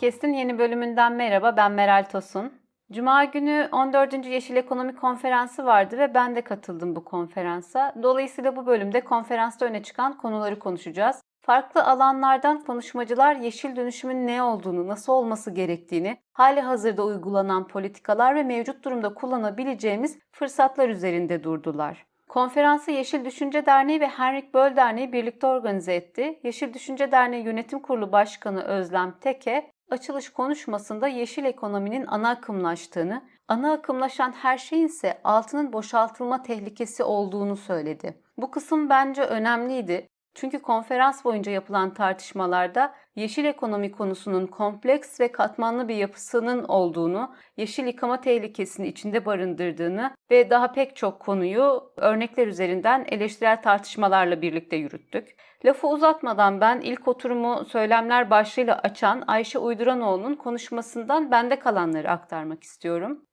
Podcast'in yeni bölümünden merhaba, ben Meral Tosun. Cuma günü 14. Yeşil Ekonomi Konferansı vardı ve ben de katıldım bu konferansa. Dolayısıyla bu bölümde konferansta öne çıkan konuları konuşacağız. Farklı alanlardan konuşmacılar yeşil dönüşümün ne olduğunu, nasıl olması gerektiğini, hali hazırda uygulanan politikalar ve mevcut durumda kullanabileceğimiz fırsatlar üzerinde durdular. Konferansı Yeşil Düşünce Derneği ve Henrik Böll Derneği birlikte organize etti. Yeşil Düşünce Derneği Yönetim Kurulu Başkanı Özlem Teke, açılış konuşmasında yeşil ekonominin ana akımlaştığını, ana akımlaşan her şeyin ise altının boşaltılma tehlikesi olduğunu söyledi. Bu kısım bence önemliydi. Çünkü konferans boyunca yapılan tartışmalarda yeşil ekonomi konusunun kompleks ve katmanlı bir yapısının olduğunu, yeşil yıkama tehlikesini içinde barındırdığını ve daha pek çok konuyu örnekler üzerinden eleştirel tartışmalarla birlikte yürüttük. Lafı uzatmadan ben ilk oturumu söylemler başlığıyla açan Ayşe Uyduranoğlu'nun konuşmasından bende kalanları aktarmak istiyorum.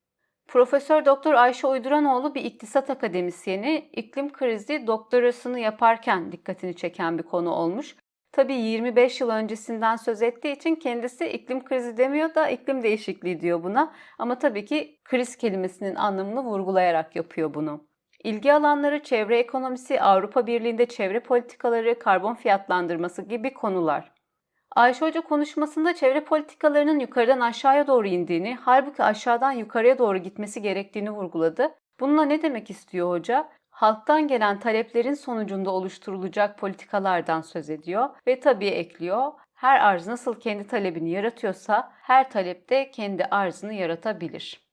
Profesör Doktor Ayşe Uyduranoğlu bir iktisat akademisyeni, iklim krizi doktorasını yaparken dikkatini çeken bir konu olmuş. Tabii 25 yıl öncesinden söz ettiği için kendisi iklim krizi demiyor da iklim değişikliği diyor buna. Ama tabii ki kriz kelimesinin anlamını vurgulayarak yapıyor bunu. İlgi alanları çevre ekonomisi, Avrupa Birliği'nde çevre politikaları, karbon fiyatlandırması gibi konular. Ayşe Hoca konuşmasında çevre politikalarının yukarıdan aşağıya doğru indiğini, halbuki aşağıdan yukarıya doğru gitmesi gerektiğini vurguladı. Bununla ne demek istiyor hoca? Halktan gelen taleplerin sonucunda oluşturulacak politikalardan söz ediyor ve tabii ekliyor. Her arz nasıl kendi talebini yaratıyorsa her talep de kendi arzını yaratabilir.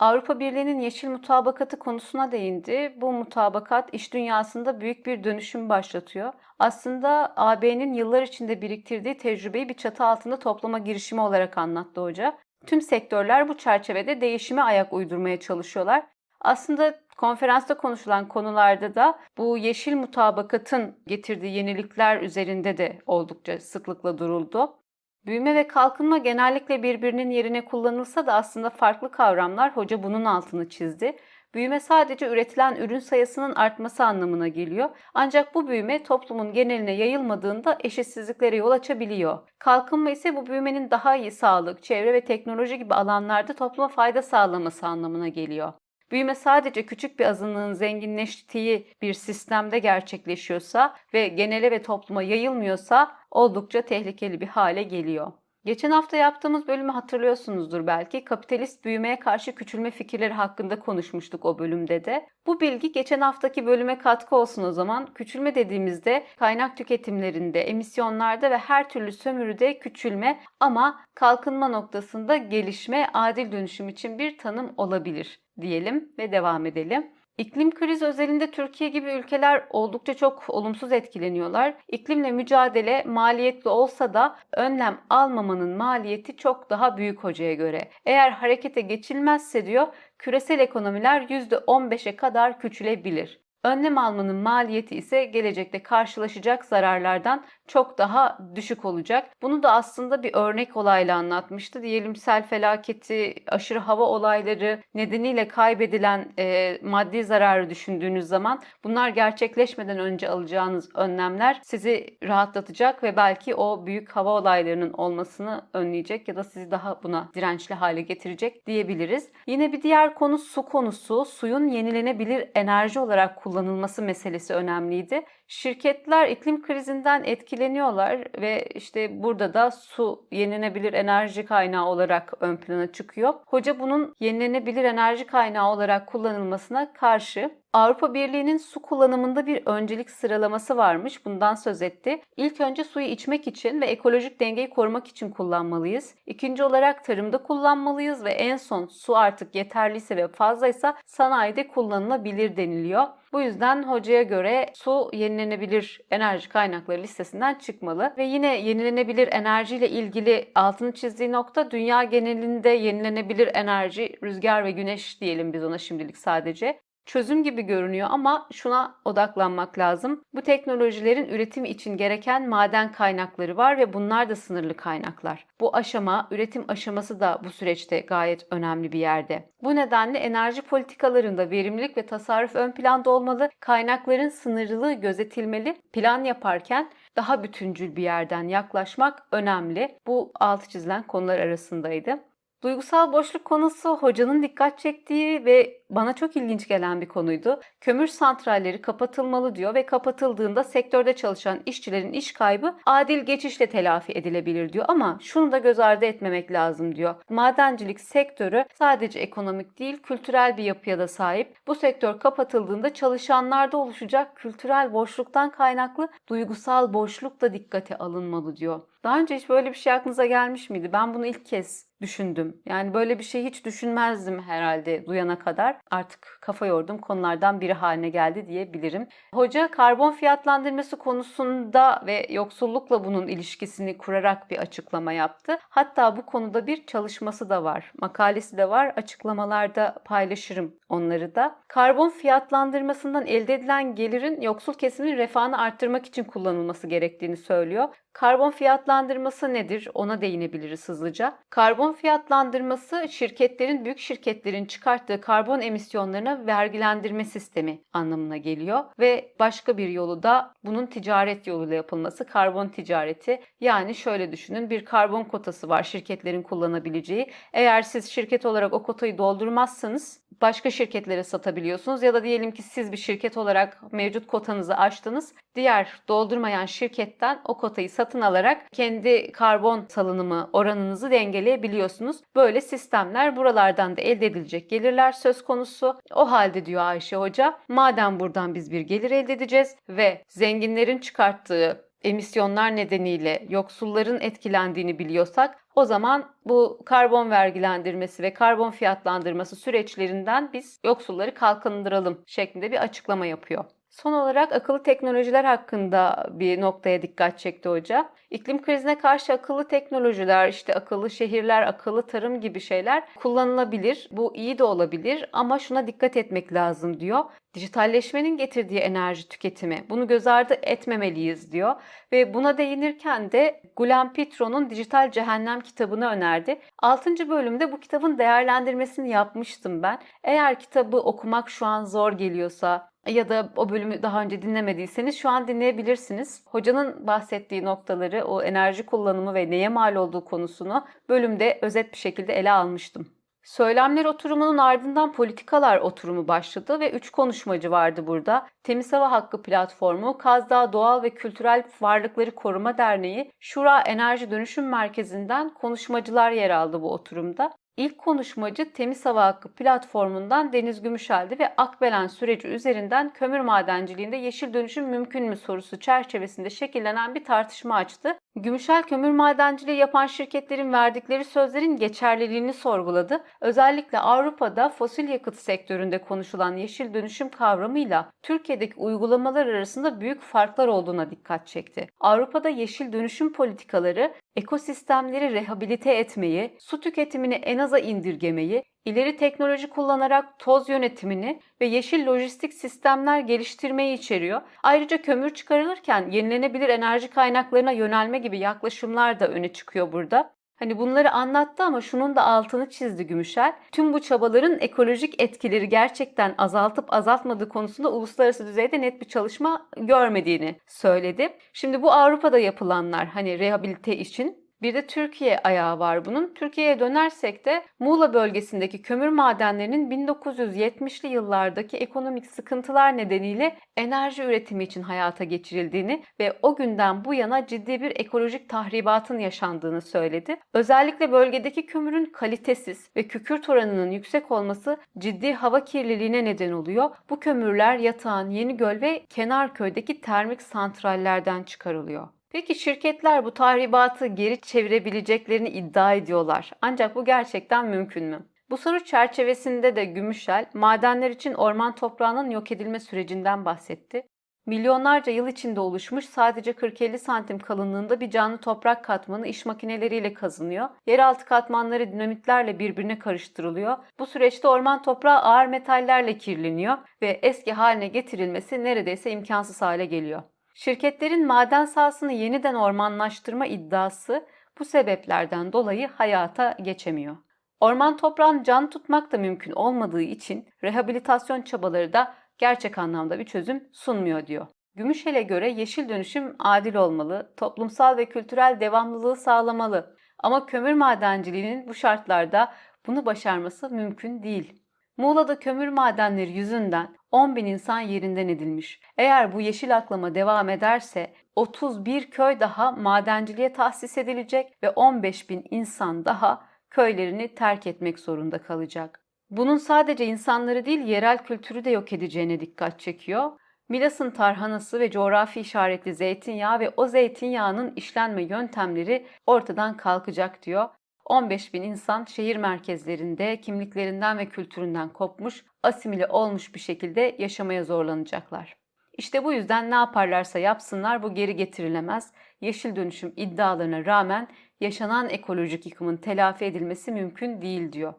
Avrupa Birliği'nin yeşil mutabakatı konusuna değindi. Bu mutabakat iş dünyasında büyük bir dönüşüm başlatıyor. Aslında AB'nin yıllar içinde biriktirdiği tecrübeyi bir çatı altında toplama girişimi olarak anlattı hoca. Tüm sektörler bu çerçevede değişime ayak uydurmaya çalışıyorlar. Aslında konferansta konuşulan konularda da bu yeşil mutabakatın getirdiği yenilikler üzerinde de oldukça sıklıkla duruldu. Büyüme ve kalkınma genellikle birbirinin yerine kullanılsa da aslında farklı kavramlar hoca bunun altını çizdi. Büyüme sadece üretilen ürün sayısının artması anlamına geliyor. Ancak bu büyüme toplumun geneline yayılmadığında eşitsizliklere yol açabiliyor. Kalkınma ise bu büyümenin daha iyi sağlık, çevre ve teknoloji gibi alanlarda topluma fayda sağlaması anlamına geliyor. Büyüme sadece küçük bir azınlığın zenginleştiği bir sistemde gerçekleşiyorsa ve genele ve topluma yayılmıyorsa oldukça tehlikeli bir hale geliyor. Geçen hafta yaptığımız bölümü hatırlıyorsunuzdur belki. Kapitalist büyümeye karşı küçülme fikirleri hakkında konuşmuştuk o bölümde de. Bu bilgi geçen haftaki bölüme katkı olsun o zaman. Küçülme dediğimizde kaynak tüketimlerinde, emisyonlarda ve her türlü sömürüde küçülme ama kalkınma noktasında gelişme, adil dönüşüm için bir tanım olabilir diyelim ve devam edelim. İklim krizi özelinde Türkiye gibi ülkeler oldukça çok olumsuz etkileniyorlar. İklimle mücadele maliyetli olsa da önlem almamanın maliyeti çok daha büyük hocaya göre. Eğer harekete geçilmezse diyor küresel ekonomiler %15'e kadar küçülebilir. Önlem almanın maliyeti ise gelecekte karşılaşacak zararlardan çok daha düşük olacak. Bunu da aslında bir örnek olayla anlatmıştı. Diyelim sel felaketi, aşırı hava olayları nedeniyle kaybedilen e, maddi zararı düşündüğünüz zaman bunlar gerçekleşmeden önce alacağınız önlemler sizi rahatlatacak ve belki o büyük hava olaylarının olmasını önleyecek ya da sizi daha buna dirençli hale getirecek diyebiliriz. Yine bir diğer konu su konusu. Suyun yenilenebilir enerji olarak kullanılması meselesi önemliydi. Şirketler iklim krizinden etkileniyorlar ve işte burada da su yenilenebilir enerji kaynağı olarak ön plana çıkıyor. Hoca bunun yenilenebilir enerji kaynağı olarak kullanılmasına karşı Avrupa Birliği'nin su kullanımında bir öncelik sıralaması varmış. Bundan söz etti. İlk önce suyu içmek için ve ekolojik dengeyi korumak için kullanmalıyız. İkinci olarak tarımda kullanmalıyız ve en son su artık yeterliyse ve fazlaysa sanayide kullanılabilir deniliyor. Bu yüzden hocaya göre su yenilenebilir enerji kaynakları listesinden çıkmalı ve yine yenilenebilir enerji ile ilgili altını çizdiği nokta dünya genelinde yenilenebilir enerji, rüzgar ve güneş diyelim biz ona şimdilik sadece çözüm gibi görünüyor ama şuna odaklanmak lazım. Bu teknolojilerin üretimi için gereken maden kaynakları var ve bunlar da sınırlı kaynaklar. Bu aşama, üretim aşaması da bu süreçte gayet önemli bir yerde. Bu nedenle enerji politikalarında verimlilik ve tasarruf ön planda olmalı. Kaynakların sınırlılığı gözetilmeli. Plan yaparken daha bütüncül bir yerden yaklaşmak önemli. Bu altı çizilen konular arasındaydı. Duygusal boşluk konusu hocanın dikkat çektiği ve bana çok ilginç gelen bir konuydu. Kömür santralleri kapatılmalı diyor ve kapatıldığında sektörde çalışan işçilerin iş kaybı adil geçişle telafi edilebilir diyor ama şunu da göz ardı etmemek lazım diyor. Madencilik sektörü sadece ekonomik değil kültürel bir yapıya da sahip. Bu sektör kapatıldığında çalışanlarda oluşacak kültürel boşluktan kaynaklı duygusal boşluk da dikkate alınmalı diyor. Daha önce hiç böyle bir şey aklınıza gelmiş miydi? Ben bunu ilk kez düşündüm. Yani böyle bir şey hiç düşünmezdim herhalde duyana kadar. Artık kafa yordum konulardan biri haline geldi diyebilirim. Hoca karbon fiyatlandırması konusunda ve yoksullukla bunun ilişkisini kurarak bir açıklama yaptı. Hatta bu konuda bir çalışması da var. Makalesi de var. Açıklamalarda paylaşırım onları da. Karbon fiyatlandırmasından elde edilen gelirin yoksul kesimin refahını arttırmak için kullanılması gerektiğini söylüyor. Karbon fiyatlandırması nedir? Ona değinebiliriz hızlıca. Karbon fiyatlandırması şirketlerin, büyük şirketlerin çıkarttığı karbon emisyonlarına vergilendirme sistemi anlamına geliyor. Ve başka bir yolu da bunun ticaret yoluyla yapılması, karbon ticareti. Yani şöyle düşünün bir karbon kotası var şirketlerin kullanabileceği. Eğer siz şirket olarak o kotayı doldurmazsanız başka şirketlere satabiliyorsunuz ya da diyelim ki siz bir şirket olarak mevcut kotanızı aştınız. Diğer doldurmayan şirketten o kotayı satın alarak kendi karbon salınımı oranınızı dengeleyebiliyorsunuz. Böyle sistemler buralardan da elde edilecek gelirler söz konusu. O halde diyor Ayşe Hoca, madem buradan biz bir gelir elde edeceğiz ve zenginlerin çıkarttığı emisyonlar nedeniyle yoksulların etkilendiğini biliyorsak o zaman bu karbon vergilendirmesi ve karbon fiyatlandırması süreçlerinden biz yoksulları kalkındıralım şeklinde bir açıklama yapıyor. Son olarak akıllı teknolojiler hakkında bir noktaya dikkat çekti hoca. İklim krizine karşı akıllı teknolojiler, işte akıllı şehirler, akıllı tarım gibi şeyler kullanılabilir. Bu iyi de olabilir ama şuna dikkat etmek lazım diyor. Dijitalleşmenin getirdiği enerji tüketimi. Bunu göz ardı etmemeliyiz diyor. Ve buna değinirken de Gulam Pitro'nun Dijital Cehennem kitabını önerdi. 6. bölümde bu kitabın değerlendirmesini yapmıştım ben. Eğer kitabı okumak şu an zor geliyorsa, ya da o bölümü daha önce dinlemediyseniz şu an dinleyebilirsiniz. Hocanın bahsettiği noktaları, o enerji kullanımı ve neye mal olduğu konusunu bölümde özet bir şekilde ele almıştım. Söylemler oturumunun ardından politikalar oturumu başladı ve üç konuşmacı vardı burada. Temiz Hava Hakkı Platformu, Kazdağ Doğal ve Kültürel Varlıkları Koruma Derneği, Şura Enerji Dönüşüm Merkezi'nden konuşmacılar yer aldı bu oturumda. İlk konuşmacı Temiz Hava Hakkı platformundan Deniz Gümüşeldi ve Akbelen süreci üzerinden kömür madenciliğinde yeşil dönüşüm mümkün mü sorusu çerçevesinde şekillenen bir tartışma açtı. Gümüşel kömür madenciliği yapan şirketlerin verdikleri sözlerin geçerliliğini sorguladı. Özellikle Avrupa'da fosil yakıt sektöründe konuşulan yeşil dönüşüm kavramıyla Türkiye'deki uygulamalar arasında büyük farklar olduğuna dikkat çekti. Avrupa'da yeşil dönüşüm politikaları ekosistemleri rehabilite etmeyi, su tüketimini en aza indirgemeyi, ileri teknoloji kullanarak toz yönetimini ve yeşil lojistik sistemler geliştirmeyi içeriyor. Ayrıca kömür çıkarılırken yenilenebilir enerji kaynaklarına yönelme gibi yaklaşımlar da öne çıkıyor burada. Hani bunları anlattı ama şunun da altını çizdi Gümüşel. Tüm bu çabaların ekolojik etkileri gerçekten azaltıp azaltmadığı konusunda uluslararası düzeyde net bir çalışma görmediğini söyledi. Şimdi bu Avrupa'da yapılanlar hani rehabilite için bir de Türkiye ayağı var bunun. Türkiye'ye dönersek de Muğla bölgesindeki kömür madenlerinin 1970'li yıllardaki ekonomik sıkıntılar nedeniyle enerji üretimi için hayata geçirildiğini ve o günden bu yana ciddi bir ekolojik tahribatın yaşandığını söyledi. Özellikle bölgedeki kömürün kalitesiz ve kükürt oranının yüksek olması ciddi hava kirliliğine neden oluyor. Bu kömürler Yatağan, Yenigöl ve Kenarköy'deki termik santrallerden çıkarılıyor. Peki şirketler bu tahribatı geri çevirebileceklerini iddia ediyorlar. Ancak bu gerçekten mümkün mü? Bu soru çerçevesinde de Gümüşel, madenler için orman toprağının yok edilme sürecinden bahsetti. Milyonlarca yıl içinde oluşmuş sadece 40-50 santim kalınlığında bir canlı toprak katmanı iş makineleriyle kazınıyor. Yeraltı katmanları dinamitlerle birbirine karıştırılıyor. Bu süreçte orman toprağı ağır metallerle kirleniyor ve eski haline getirilmesi neredeyse imkansız hale geliyor. Şirketlerin maden sahasını yeniden ormanlaştırma iddiası bu sebeplerden dolayı hayata geçemiyor. Orman toprağını can tutmak da mümkün olmadığı için rehabilitasyon çabaları da gerçek anlamda bir çözüm sunmuyor diyor. Gümüşel'e göre yeşil dönüşüm adil olmalı, toplumsal ve kültürel devamlılığı sağlamalı. Ama kömür madenciliğinin bu şartlarda bunu başarması mümkün değil. Muğla'da kömür madenleri yüzünden 10 bin insan yerinden edilmiş. Eğer bu yeşil aklama devam ederse 31 köy daha madenciliğe tahsis edilecek ve 15 bin insan daha köylerini terk etmek zorunda kalacak. Bunun sadece insanları değil yerel kültürü de yok edeceğine dikkat çekiyor. Milas'ın tarhanası ve coğrafi işaretli zeytinyağı ve o zeytinyağının işlenme yöntemleri ortadan kalkacak diyor. 15 bin insan şehir merkezlerinde kimliklerinden ve kültüründen kopmuş, asimile olmuş bir şekilde yaşamaya zorlanacaklar. İşte bu yüzden ne yaparlarsa yapsınlar bu geri getirilemez. Yeşil dönüşüm iddialarına rağmen yaşanan ekolojik yıkımın telafi edilmesi mümkün değil diyor.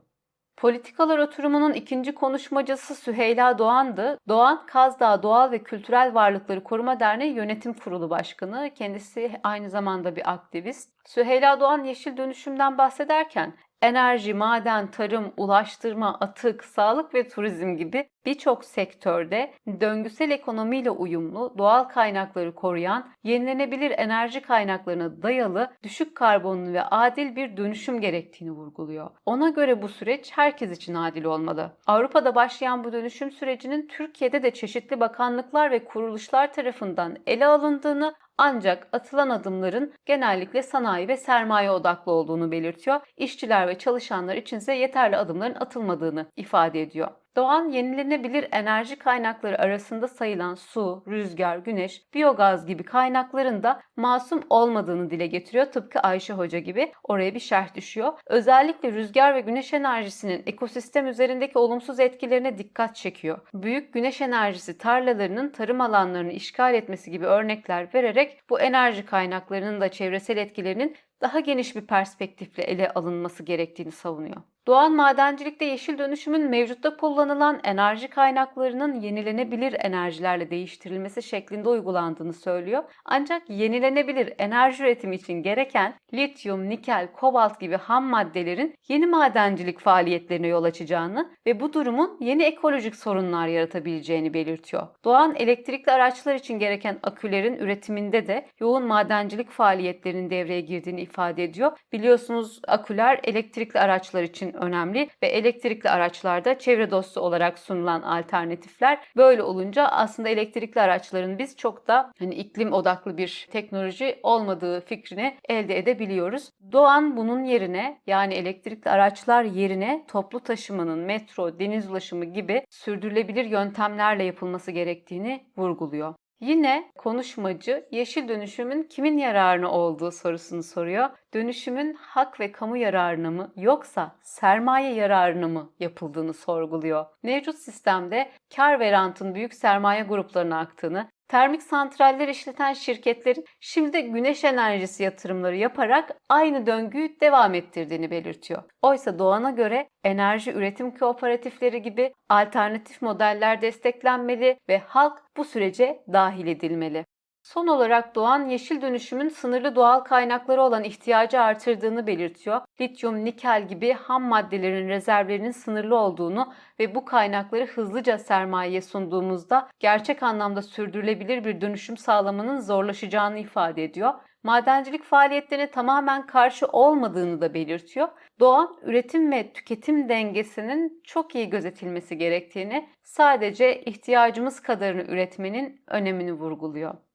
Politikalar oturumunun ikinci konuşmacısı Süheyla Doğan'dı. Doğan, Kazdağ Doğal ve Kültürel Varlıkları Koruma Derneği Yönetim Kurulu Başkanı. Kendisi aynı zamanda bir aktivist. Süheyla Doğan yeşil dönüşümden bahsederken enerji, maden, tarım, ulaştırma, atık, sağlık ve turizm gibi birçok sektörde döngüsel ekonomiyle uyumlu, doğal kaynakları koruyan, yenilenebilir enerji kaynaklarına dayalı, düşük karbonlu ve adil bir dönüşüm gerektiğini vurguluyor. Ona göre bu süreç herkes için adil olmalı. Avrupa'da başlayan bu dönüşüm sürecinin Türkiye'de de çeşitli bakanlıklar ve kuruluşlar tarafından ele alındığını ancak atılan adımların genellikle sanayi ve sermaye odaklı olduğunu belirtiyor. İşçiler ve çalışanlar içinse yeterli adımların atılmadığını ifade ediyor. Doğan yenilenebilir enerji kaynakları arasında sayılan su, rüzgar, güneş, biyogaz gibi kaynakların da masum olmadığını dile getiriyor. Tıpkı Ayşe Hoca gibi oraya bir şerh düşüyor. Özellikle rüzgar ve güneş enerjisinin ekosistem üzerindeki olumsuz etkilerine dikkat çekiyor. Büyük güneş enerjisi tarlalarının tarım alanlarını işgal etmesi gibi örnekler vererek bu enerji kaynaklarının da çevresel etkilerinin daha geniş bir perspektifle ele alınması gerektiğini savunuyor. Doğal madencilikte yeşil dönüşümün mevcutta kullanılan enerji kaynaklarının yenilenebilir enerjilerle değiştirilmesi şeklinde uygulandığını söylüyor. Ancak yenilenebilir enerji üretimi için gereken lityum, nikel, kobalt gibi ham maddelerin yeni madencilik faaliyetlerine yol açacağını ve bu durumun yeni ekolojik sorunlar yaratabileceğini belirtiyor. Doğan elektrikli araçlar için gereken akülerin üretiminde de yoğun madencilik faaliyetlerinin devreye girdiğini ifade ediyor. Biliyorsunuz aküler elektrikli araçlar için önemli ve elektrikli araçlarda çevre dostu olarak sunulan alternatifler. Böyle olunca aslında elektrikli araçların biz çok da hani iklim odaklı bir teknoloji olmadığı fikrini elde edebiliyoruz. Doğan bunun yerine yani elektrikli araçlar yerine toplu taşımanın metro, deniz ulaşımı gibi sürdürülebilir yöntemlerle yapılması gerektiğini vurguluyor. Yine konuşmacı yeşil dönüşümün kimin yararına olduğu sorusunu soruyor. Dönüşümün hak ve kamu yararına mı yoksa sermaye yararına mı yapıldığını sorguluyor. Mevcut sistemde kar ve rantın büyük sermaye gruplarına aktığını, termik santraller işleten şirketlerin şimdi de güneş enerjisi yatırımları yaparak aynı döngüyü devam ettirdiğini belirtiyor. Oysa Doğan'a göre enerji üretim kooperatifleri gibi alternatif modeller desteklenmeli ve halk bu sürece dahil edilmeli. Son olarak Doğan yeşil dönüşümün sınırlı doğal kaynakları olan ihtiyacı artırdığını belirtiyor. Lityum, nikel gibi ham maddelerin rezervlerinin sınırlı olduğunu ve bu kaynakları hızlıca sermayeye sunduğumuzda gerçek anlamda sürdürülebilir bir dönüşüm sağlamanın zorlaşacağını ifade ediyor. Madencilik faaliyetlerine tamamen karşı olmadığını da belirtiyor. Doğan üretim ve tüketim dengesinin çok iyi gözetilmesi gerektiğini, sadece ihtiyacımız kadarını üretmenin önemini vurguluyor.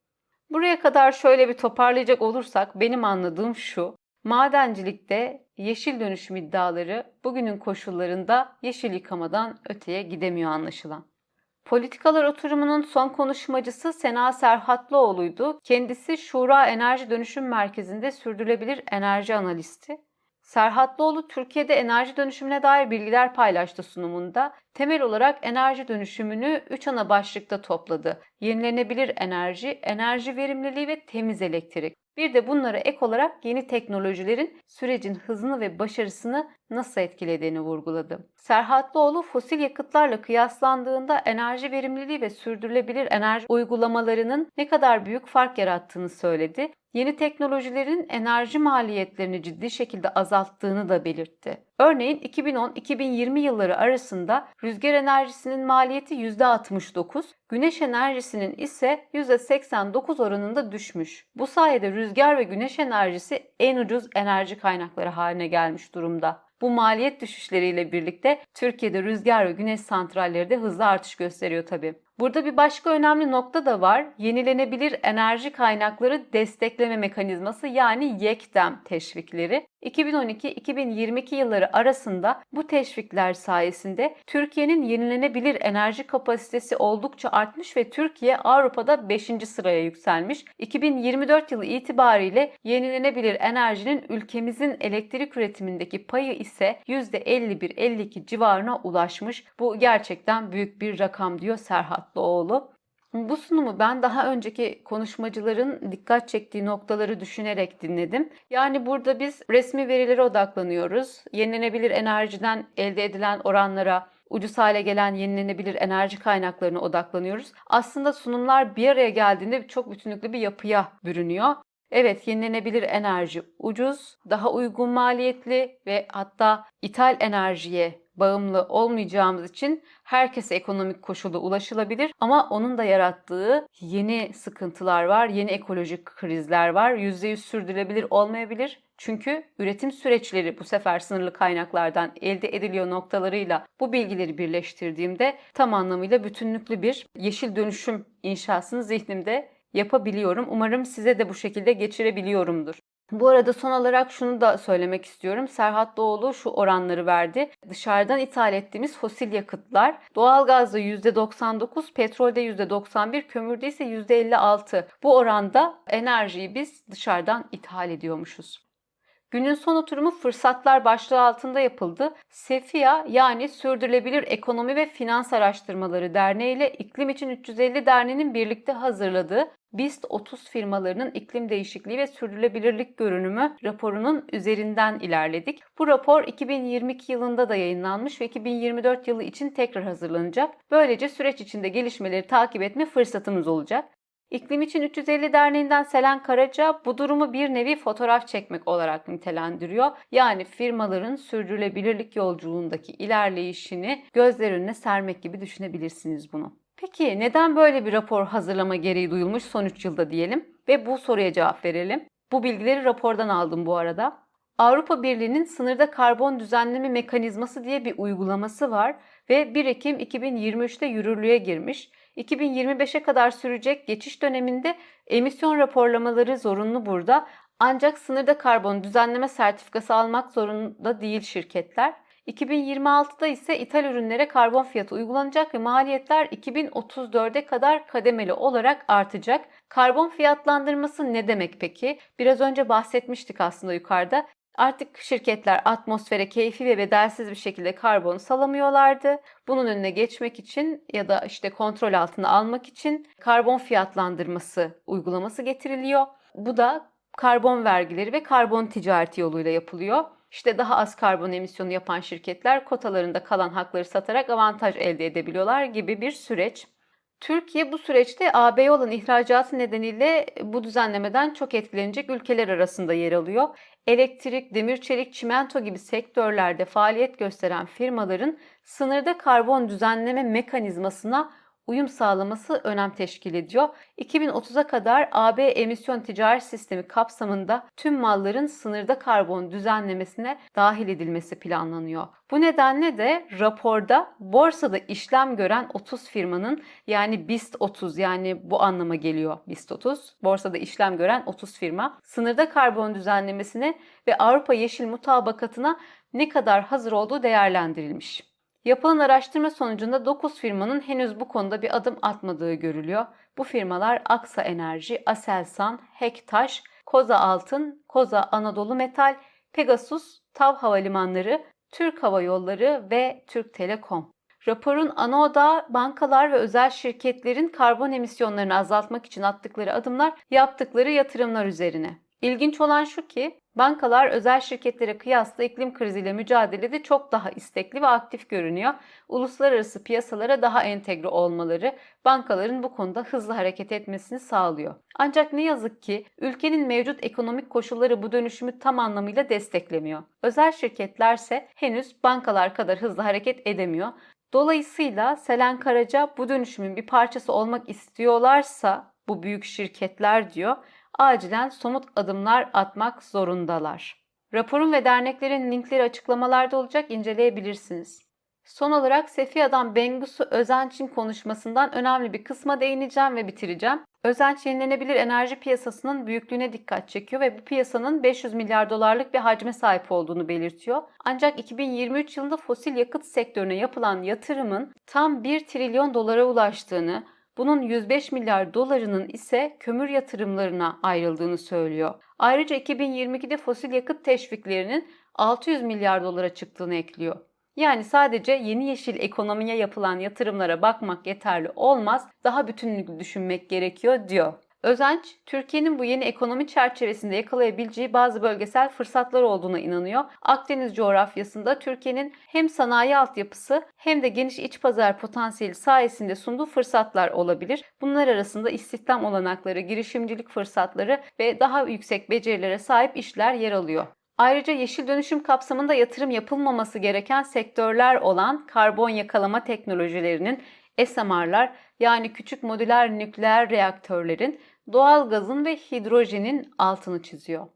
Buraya kadar şöyle bir toparlayacak olursak benim anladığım şu. Madencilikte yeşil dönüşüm iddiaları bugünün koşullarında yeşil yıkamadan öteye gidemiyor anlaşılan. Politikalar oturumunun son konuşmacısı Sena Serhatlıoğlu'ydu. Kendisi Şura Enerji Dönüşüm Merkezi'nde sürdürülebilir enerji analisti. Serhatlıoğlu Türkiye'de enerji dönüşümüne dair bilgiler paylaştı sunumunda. Temel olarak enerji dönüşümünü 3 ana başlıkta topladı. Yenilenebilir enerji, enerji verimliliği ve temiz elektrik. Bir de bunlara ek olarak yeni teknolojilerin sürecin hızını ve başarısını nasıl etkilediğini vurguladı. Serhatlıoğlu fosil yakıtlarla kıyaslandığında enerji verimliliği ve sürdürülebilir enerji uygulamalarının ne kadar büyük fark yarattığını söyledi. Yeni teknolojilerin enerji maliyetlerini ciddi şekilde azalttığını da belirtti. Örneğin 2010-2020 yılları arasında rüzgar enerjisinin maliyeti %69, güneş enerjisinin ise %89 oranında düşmüş. Bu sayede rüzgar ve güneş enerjisi en ucuz enerji kaynakları haline gelmiş durumda. Bu maliyet düşüşleriyle birlikte Türkiye'de rüzgar ve güneş santralleri de hızlı artış gösteriyor tabii. Burada bir başka önemli nokta da var. Yenilenebilir enerji kaynakları destekleme mekanizması yani YEKDEM teşvikleri. 2012-2022 yılları arasında bu teşvikler sayesinde Türkiye'nin yenilenebilir enerji kapasitesi oldukça artmış ve Türkiye Avrupa'da 5. sıraya yükselmiş. 2024 yılı itibariyle yenilenebilir enerjinin ülkemizin elektrik üretimindeki payı ise %51-52 civarına ulaşmış. Bu gerçekten büyük bir rakam diyor Serhat Doğulu. Bu sunumu ben daha önceki konuşmacıların dikkat çektiği noktaları düşünerek dinledim. Yani burada biz resmi verilere odaklanıyoruz. Yenilenebilir enerjiden elde edilen oranlara, ucuz hale gelen yenilenebilir enerji kaynaklarına odaklanıyoruz. Aslında sunumlar bir araya geldiğinde çok bütünlüklü bir yapıya bürünüyor. Evet, yenilenebilir enerji ucuz, daha uygun maliyetli ve hatta ithal enerjiye bağımlı olmayacağımız için herkese ekonomik koşulda ulaşılabilir ama onun da yarattığı yeni sıkıntılar var, yeni ekolojik krizler var. %100 sürdürülebilir olmayabilir. Çünkü üretim süreçleri bu sefer sınırlı kaynaklardan elde ediliyor noktalarıyla bu bilgileri birleştirdiğimde tam anlamıyla bütünlüklü bir yeşil dönüşüm inşasını zihnimde yapabiliyorum. Umarım size de bu şekilde geçirebiliyorumdur. Bu arada son olarak şunu da söylemek istiyorum. Serhat Doğulu şu oranları verdi. Dışarıdan ithal ettiğimiz fosil yakıtlar doğalgazda %99, petrolde %91, kömürde ise %56. Bu oranda enerjiyi biz dışarıdan ithal ediyormuşuz. Günün son oturumu fırsatlar başlığı altında yapıldı. SEFIA yani Sürdürülebilir Ekonomi ve Finans Araştırmaları Derneği ile İklim İçin 350 Derneği'nin birlikte hazırladığı BIST 30 firmalarının iklim değişikliği ve sürdürülebilirlik görünümü raporunun üzerinden ilerledik. Bu rapor 2022 yılında da yayınlanmış ve 2024 yılı için tekrar hazırlanacak. Böylece süreç içinde gelişmeleri takip etme fırsatımız olacak. İklim İçin 350 Derneği'nden Selen Karaca bu durumu bir nevi fotoğraf çekmek olarak nitelendiriyor. Yani firmaların sürdürülebilirlik yolculuğundaki ilerleyişini gözler önüne sermek gibi düşünebilirsiniz bunu. Peki neden böyle bir rapor hazırlama gereği duyulmuş son 3 yılda diyelim ve bu soruya cevap verelim. Bu bilgileri rapordan aldım bu arada. Avrupa Birliği'nin sınırda karbon düzenleme mekanizması diye bir uygulaması var ve 1 Ekim 2023'te yürürlüğe girmiş. 2025'e kadar sürecek geçiş döneminde emisyon raporlamaları zorunlu burada. Ancak sınırda karbon düzenleme sertifikası almak zorunda değil şirketler. 2026'da ise ithal ürünlere karbon fiyatı uygulanacak ve maliyetler 2034'e kadar kademeli olarak artacak. Karbon fiyatlandırması ne demek peki? Biraz önce bahsetmiştik aslında yukarıda. Artık şirketler atmosfere keyfi ve bedelsiz bir şekilde karbon salamıyorlardı. Bunun önüne geçmek için ya da işte kontrol altına almak için karbon fiyatlandırması uygulaması getiriliyor. Bu da karbon vergileri ve karbon ticareti yoluyla yapılıyor. İşte daha az karbon emisyonu yapan şirketler kotalarında kalan hakları satarak avantaj elde edebiliyorlar gibi bir süreç. Türkiye bu süreçte AB'ye olan ihracatı nedeniyle bu düzenlemeden çok etkilenecek ülkeler arasında yer alıyor. Elektrik, demir çelik, çimento gibi sektörlerde faaliyet gösteren firmaların sınırda karbon düzenleme mekanizmasına uyum sağlaması önem teşkil ediyor. 2030'a kadar AB emisyon ticaret sistemi kapsamında tüm malların sınırda karbon düzenlemesine dahil edilmesi planlanıyor. Bu nedenle de raporda borsada işlem gören 30 firmanın yani BIST 30 yani bu anlama geliyor BIST 30. Borsada işlem gören 30 firma sınırda karbon düzenlemesine ve Avrupa Yeşil Mutabakatı'na ne kadar hazır olduğu değerlendirilmiş. Yapılan araştırma sonucunda 9 firmanın henüz bu konuda bir adım atmadığı görülüyor. Bu firmalar Aksa Enerji, Aselsan, Hektaş, Koza Altın, Koza Anadolu Metal, Pegasus, TAV Havalimanları, Türk Hava Yolları ve Türk Telekom. Raporun ana odağı bankalar ve özel şirketlerin karbon emisyonlarını azaltmak için attıkları adımlar, yaptıkları yatırımlar üzerine. İlginç olan şu ki Bankalar özel şirketlere kıyasla iklim kriziyle mücadelede çok daha istekli ve aktif görünüyor. Uluslararası piyasalara daha entegre olmaları bankaların bu konuda hızlı hareket etmesini sağlıyor. Ancak ne yazık ki ülkenin mevcut ekonomik koşulları bu dönüşümü tam anlamıyla desteklemiyor. Özel şirketlerse henüz bankalar kadar hızlı hareket edemiyor. Dolayısıyla Selen Karaca bu dönüşümün bir parçası olmak istiyorlarsa bu büyük şirketler diyor acilen somut adımlar atmak zorundalar. Raporun ve derneklerin linkleri açıklamalarda olacak inceleyebilirsiniz. Son olarak Sefiya'dan Bengusu Özenç'in konuşmasından önemli bir kısma değineceğim ve bitireceğim. Özenç yenilenebilir enerji piyasasının büyüklüğüne dikkat çekiyor ve bu piyasanın 500 milyar dolarlık bir hacme sahip olduğunu belirtiyor. Ancak 2023 yılında fosil yakıt sektörüne yapılan yatırımın tam 1 trilyon dolara ulaştığını, bunun 105 milyar dolarının ise kömür yatırımlarına ayrıldığını söylüyor. Ayrıca 2022'de fosil yakıt teşviklerinin 600 milyar dolara çıktığını ekliyor. Yani sadece yeni yeşil ekonomiye yapılan yatırımlara bakmak yeterli olmaz, daha bütünlüklü düşünmek gerekiyor diyor. Özenç, Türkiye'nin bu yeni ekonomi çerçevesinde yakalayabileceği bazı bölgesel fırsatlar olduğuna inanıyor. Akdeniz coğrafyasında Türkiye'nin hem sanayi altyapısı hem de geniş iç pazar potansiyeli sayesinde sunduğu fırsatlar olabilir. Bunlar arasında istihdam olanakları, girişimcilik fırsatları ve daha yüksek becerilere sahip işler yer alıyor. Ayrıca yeşil dönüşüm kapsamında yatırım yapılmaması gereken sektörler olan karbon yakalama teknolojilerinin SMR'lar yani küçük modüler nükleer reaktörlerin, doğal gazın ve hidrojenin altını çiziyor.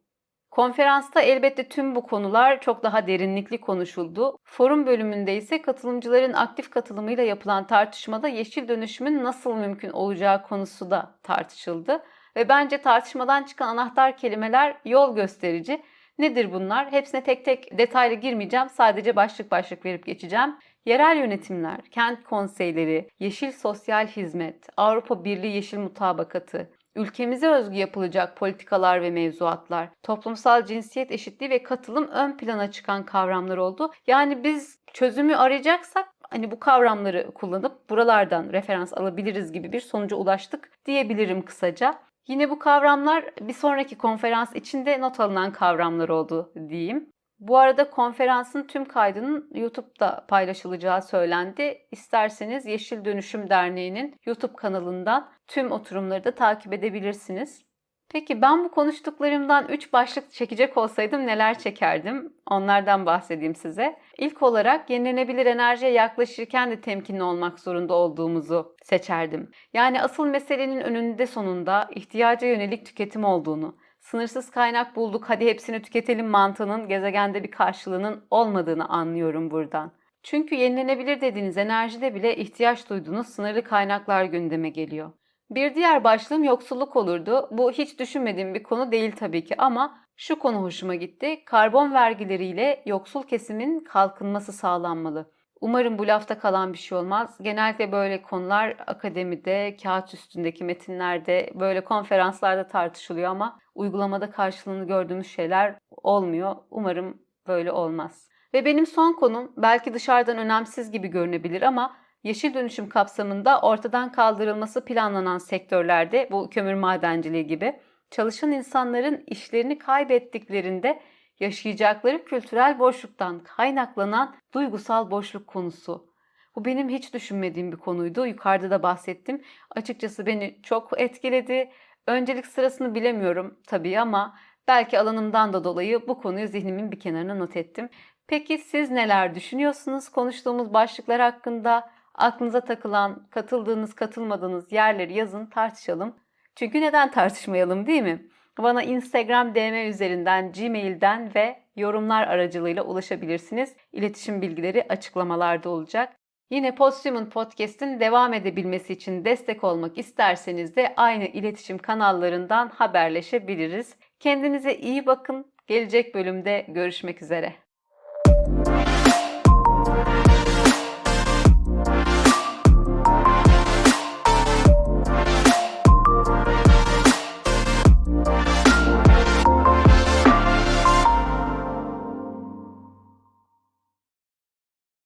Konferansta elbette tüm bu konular çok daha derinlikli konuşuldu. Forum bölümünde ise katılımcıların aktif katılımıyla yapılan tartışmada yeşil dönüşümün nasıl mümkün olacağı konusu da tartışıldı. Ve bence tartışmadan çıkan anahtar kelimeler yol gösterici. Nedir bunlar? Hepsine tek tek detaylı girmeyeceğim. Sadece başlık başlık verip geçeceğim. Yerel yönetimler, kent konseyleri, yeşil sosyal hizmet, Avrupa Birliği Yeşil Mutabakatı, ülkemize özgü yapılacak politikalar ve mevzuatlar, toplumsal cinsiyet eşitliği ve katılım ön plana çıkan kavramlar oldu. Yani biz çözümü arayacaksak hani bu kavramları kullanıp buralardan referans alabiliriz gibi bir sonuca ulaştık diyebilirim kısaca. Yine bu kavramlar bir sonraki konferans içinde not alınan kavramlar oldu diyeyim. Bu arada konferansın tüm kaydının YouTube'da paylaşılacağı söylendi. İsterseniz Yeşil Dönüşüm Derneği'nin YouTube kanalından tüm oturumları da takip edebilirsiniz. Peki ben bu konuştuklarımdan 3 başlık çekecek olsaydım neler çekerdim? Onlardan bahsedeyim size. İlk olarak yenilenebilir enerjiye yaklaşırken de temkinli olmak zorunda olduğumuzu seçerdim. Yani asıl meselenin önünde sonunda ihtiyaca yönelik tüketim olduğunu, sınırsız kaynak bulduk hadi hepsini tüketelim mantığının gezegende bir karşılığının olmadığını anlıyorum buradan. Çünkü yenilenebilir dediğiniz enerjide bile ihtiyaç duyduğunuz sınırlı kaynaklar gündeme geliyor. Bir diğer başlığım yoksulluk olurdu. Bu hiç düşünmediğim bir konu değil tabii ki ama şu konu hoşuma gitti. Karbon vergileriyle yoksul kesimin kalkınması sağlanmalı. Umarım bu lafta kalan bir şey olmaz. Genellikle böyle konular akademide, kağıt üstündeki metinlerde, böyle konferanslarda tartışılıyor ama uygulamada karşılığını gördüğümüz şeyler olmuyor. Umarım böyle olmaz. Ve benim son konum belki dışarıdan önemsiz gibi görünebilir ama yeşil dönüşüm kapsamında ortadan kaldırılması planlanan sektörlerde bu kömür madenciliği gibi çalışan insanların işlerini kaybettiklerinde yaşayacakları kültürel boşluktan kaynaklanan duygusal boşluk konusu. Bu benim hiç düşünmediğim bir konuydu. Yukarıda da bahsettim. Açıkçası beni çok etkiledi. Öncelik sırasını bilemiyorum tabii ama belki alanımdan da dolayı bu konuyu zihnimin bir kenarına not ettim. Peki siz neler düşünüyorsunuz konuştuğumuz başlıklar hakkında? Aklınıza takılan, katıldığınız, katılmadığınız yerleri yazın, tartışalım. Çünkü neden tartışmayalım değil mi? Bana Instagram DM üzerinden, Gmail'den ve yorumlar aracılığıyla ulaşabilirsiniz. İletişim bilgileri açıklamalarda olacak. Yine Posthuman Podcast'in devam edebilmesi için destek olmak isterseniz de aynı iletişim kanallarından haberleşebiliriz. Kendinize iyi bakın. Gelecek bölümde görüşmek üzere.